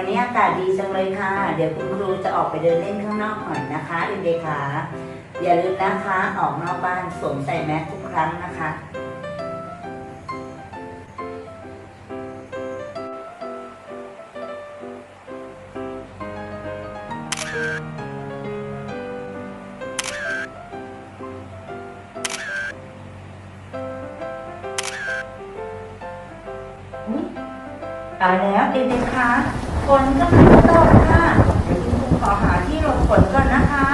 วันนี้อากาศดีจังเลยค่ะ เดี๋ยวคุณครูจะออกไปเดินเล่นข้างนอกหน่อยนะคะเด็กๆค่ะอย่าลืมนะคะออกนอกบ้านสวมใส่แมสทุกครั้งนะคะ ตายแล้วเด็กๆคะ ฝนกำลังจะตกค่ะเดี๋ยวคุณครูขอหาที่หลบฝนก่อนนะคะ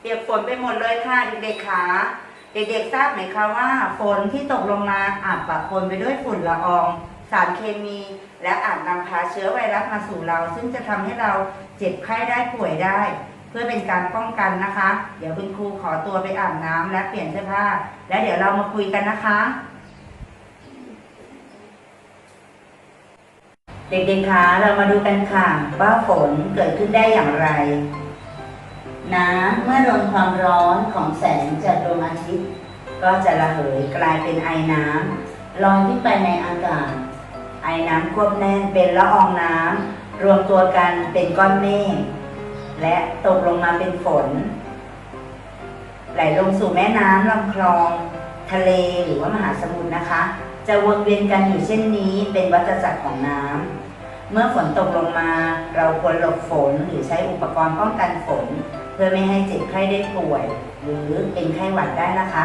เปียกฝนไปหมดเลยค่ะเด็กๆคะเด็กๆทราบไหมคะว่าฝนที่ตกลงมาอาจปะปนไปด้วยฝุ่นละออง สารเคมี และอาจนำพาเชื้อไวรัสมาสู่เรา ซึ่งจะทำให้เราเจ็บไข้ได้ป่วยได้ พื่อเป็นการป้องกันนะคะ เดี๋ยวคุณครูขอตัวไปอาบน้ำและเปลี่ยนเสื้อผ้า และเดี๋ยวเรามาคุยกันนะคะ เด็กๆคะเรามาดูกันค่ะว่าฝนเกิดขึ้นได้อย่างไรน้ำเมื่อโดนความร้อนของแสงจากดวงอาทิตย์ ก็จะระเหยกลายเป็นไอน้ำลอยขึ้นไปในอากาศ ไอน้ำควบแน่นเป็นละอองน้ำรวมตัวกันเป็นก้อนเมฆ และตกลงมาเป็นฝน ไหลลงสู่แม่น้ำลำคลอง ทะเลหรือว่ามหาสมุทรนะคะ จะวนเวียนกันอยู่เช่นนี้เป็นวัฏจักรของน้ำเมื่อฝนตกลงมาเราควรหลบฝนหรือใช้อุปกรณ์ป้องกันฝน เพื่อไม่ให้เจ็บไข้ได้ป่วย หรือเป็นไข้หวัดได้นะคะ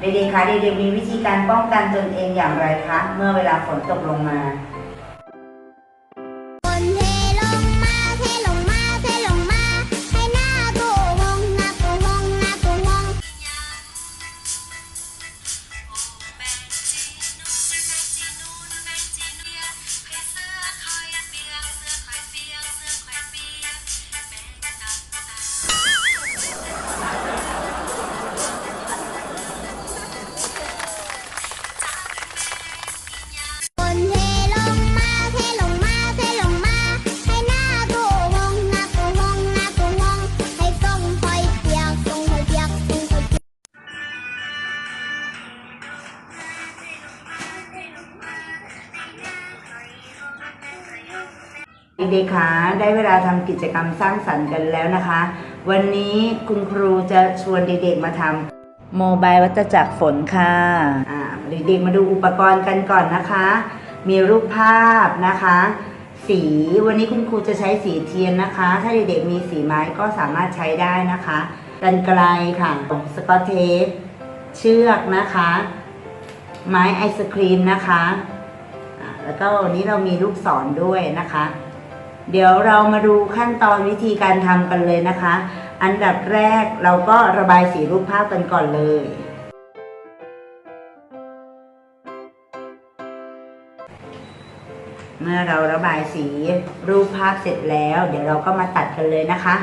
เด็กๆคะเด็กๆมีวิธีการป้องกันตนเองอย่างไรคะเมื่อเวลาฝนตกลงมา เด็กๆคะได้เวลาทำกิจกรรมสร้างสรรค์กันแล้วนะคะ วันนี้คุณครูจะชวนเด็กๆมาทำโมบายวัตจักรฝนค่ะอ่าเด็กๆมาดูอุปกรณ์กันก่อนนะคะ มีรูปภาพนะคะ สีวันนี้คุณครูจะใช้สีเทียนนะคะ ถ้าเด็กๆมีสีไม้ก็สามารถใช้ได้นะคะกันไกลค่ะสกอตเทปเชือกนะคะ ไม้ไอศครีมนะคะ แล้วก็วันนี้เรามีลูกศรด้วยนะคะ เดี๋ยวเรามาดูขั้นตอนวิธีการทำกันเลยนะคะ อันดับแรกเราก็ระบายสีรูปภาพกันก่อนเลย เมื่อเราระบายสีรูปภาพเสร็จแล้ว เดี๋ยวเราก็มาตัดกันเลยนะคะ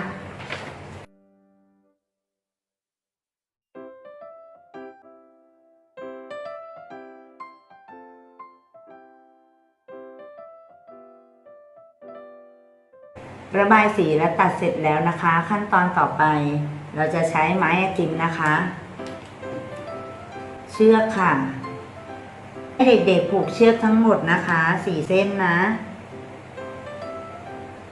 ระบายสีและตัดเสร็จแล้วนะคะ ขั้นตอนต่อไป เราจะใช้ไม้ไอติมนะคะ เชือกค่ะให้เด็กๆผูกเชือกทั้งหมดนะคะสี่เส้นนะ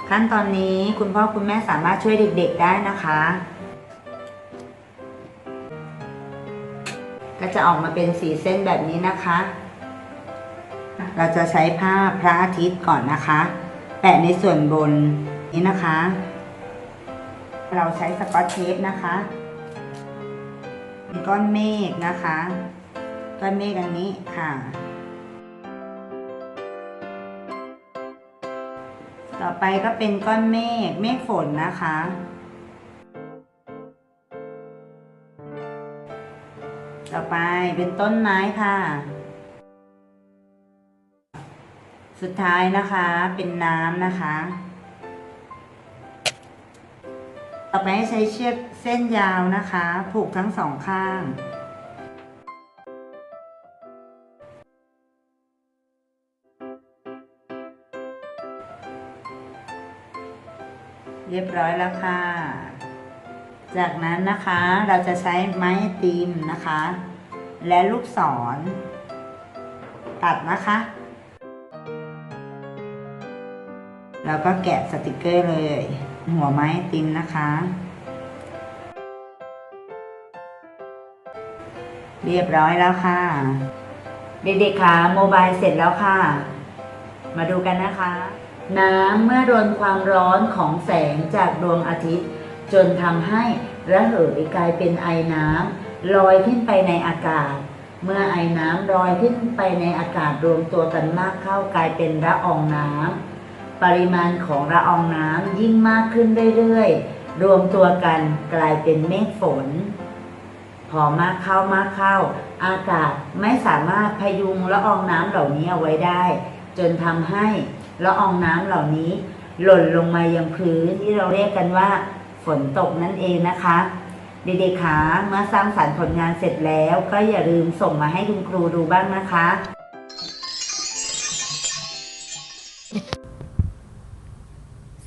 ขั้นตอนนี้คุณพ่อคุณแม่สามารถช่วยเด็กๆได้นะคะ ก็จะออกมาเป็นสีเส้นแบบนี้นะคะ เราจะใช้ผ้าพระอาทิตย์ก่อนนะคะ แปะในส่วนบน นี้นะคะ เราใช้สกอตเทปนะคะเป็นก้อนเมฆนะคะ ก้อนเมฆอันนี้ค่ะ ต่อไปก็เป็นก้อนเมฆเมฆฝนนะคะ ต่อไปเป็นต้นไม้ค่ะ สุดท้ายนะคะเป็นน้ำนะคะ ต่อไปให้ใช้เชือกเส้นยาวนะคะ ผูกทั้งสองข้าง เรียบร้อยแล้วค่ะ จากนั้นนะคะเราจะใช้ไม้ตีมนะคะ และลูกศร ตัดนะคะแล้วก็แกะสติกเกอร์เลย หัวไม้ติมนะคะ เรียบร้อยแล้วค่ะ เด็กๆค่ะโมบายเสร็จแล้วค่ะ มาดูกันนะคะ น้ำเมื่อโดนความร้อนของแสงจากดวงอาทิตย์ จนทำให้ระเหยกลายเป็นไอน้ำลอยขึ้นไปในอากาศ เมื่อไอน้ำลอยขึ้นไปในอากาศรวมตัวกันมากเข้ากลายเป็นละอองน้ำ ปริมาณของละอองน้ำยิ่งมากขึ้นเรื่อยๆ รวมตัวกันกลายเป็นเมฆฝน พอมากเข้ามากเข้า อากาศไม่สามารถพยุงละอองน้ำเหล่านี้เอาไว้ได้ จนทำให้ละอองน้ำเหล่านี้ หล่นลงมายังพื้นที่เราเรียกกันว่า ฝนตกนั่นเองนะคะเด็กๆคะเมื่อสร้างสรรค์ผลงานเสร็จแล้ว ก็อย่าลืมส่งมาให้คุณครูดูบ้างนะคะ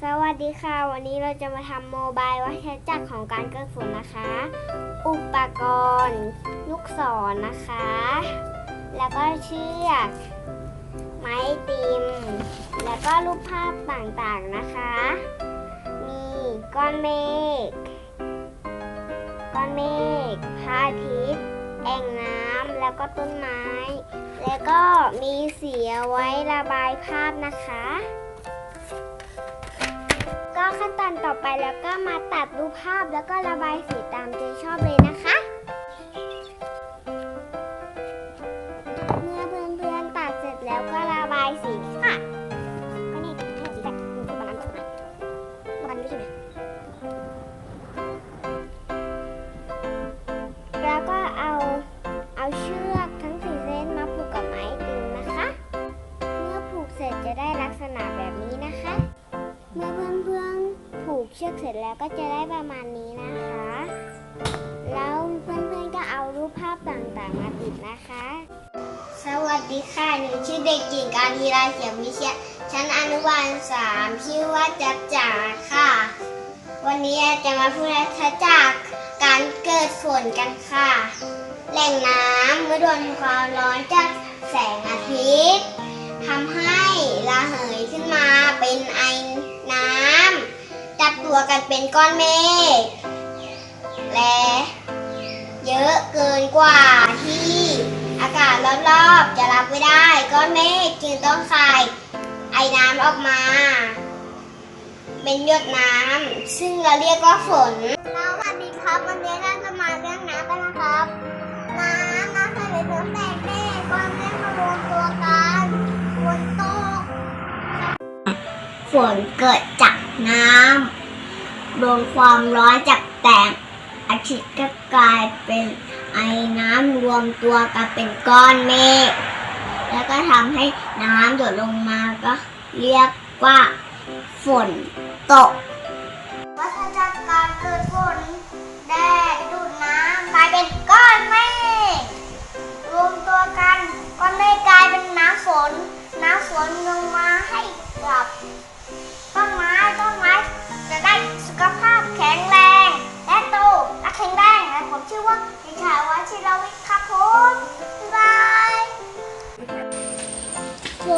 สวัสดีค่ะ วันนี้เราจะมาทำโมบายวัฏจักรของการเกิดฝนนะคะ อุปกรณ์ลูกศรนะคะ แล้วก็เชือกไม้ติม แล้วก็รูปภาพต่างๆนะคะ มีก้อนเมฆก้อนเมฆพระอาทิตย์แอ่งน้ำแล้วก็ต้นไม้ แล้วก็มีสีเอาไว้ระบายภาพนะคะ ขั้นตอนต่อไปแล้วก็มาตัดรูปภาพแล้วก็ระบายสีตามใจชอบเลยนะคะ เมื่อ เชือกเสร็จแล้วก็จะได้ประมาณนี้นะคะ แล้วเพื่อนๆก็เอารูปภาพต่างๆมาติดนะคะ สวัสดีค่ะ หนูชื่อเด็กหญิงการีราเขียมวิเชียชั้นอนุบาลสามชื่อว่าจับจ๋าค่ะ วันนี้จะมาพูดทัจากการเกิดฝนกันค่ะ แหล่งน้ำเมื่อโดนความร้อนจากแสงอาทิตย์ทำให้ระเหยขึ้นมาเป็นไอน้ำ บตัวกันเป็นก้อนเมฆและเยอะเกินกว่าที่อากาศรอบๆ จะรับไม่ได้ก้อนเมฆจึงต้องคายไอ้น้ำออกมา เป็นหยดน้ำซึ่งเราเรียกว่าฝนแล้วัสดีครับวันนี้เราจะมาเรื่องน้ำกันนะครับ น้ำน้ำทะเลเนื้อแตกแม่ก้อนเมฆมารวมตัวกันฝนตกฝนเกิดจากน้ำ โดนความร้อนจากแตกอาทิตย์ก็กลายเป็นไอน้ำรวมตัวกันเป็นก้อนเมฆแล้วก็ทำให้น้ำหยดลงมาก็เรียกว่าฝนตก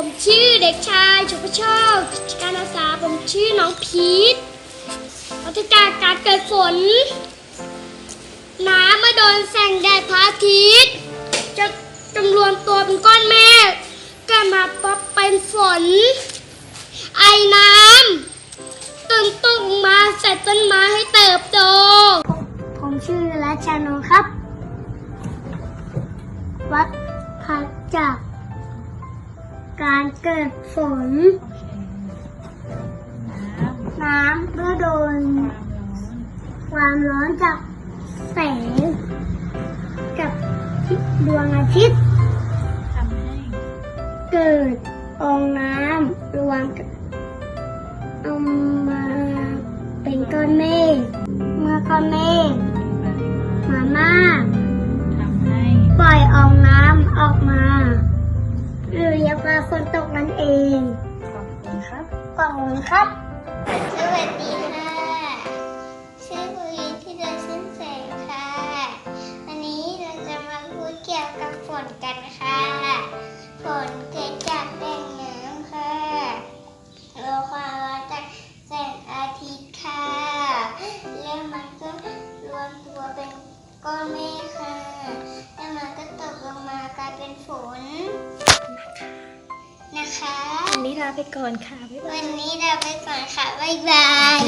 ผมชื่อเด็กชายชุพโชคการอาสาผมชื่อน้องพีทวัฏจักรการเกิดฝน น้ำมาโดนแสงแดดพระอาทิตย์จะจำรวมตัวเป็นก้อนเมฆก็มาป๊อปเป็นฝน ไอน้ำต้นตกมาใส่ต้นไม้ให้เติบโต ผมชื่อรัชนนท์ครับ วัดพัดจาก การเกิดฝน น้ำเมื่อโดน ความร้อนจากแสง กับดวงอาทิตย์เกิดองค์น้ำรวมกันเอามาเป็นก้อนเมฆเมื่อก้อนเมฆมามากปล่อยอองน้ำออกมา คุณครับ ไปก่อนค่ะบ๊ายบายวันนี้เราไปก่อนค่ะ บ๊ายบาย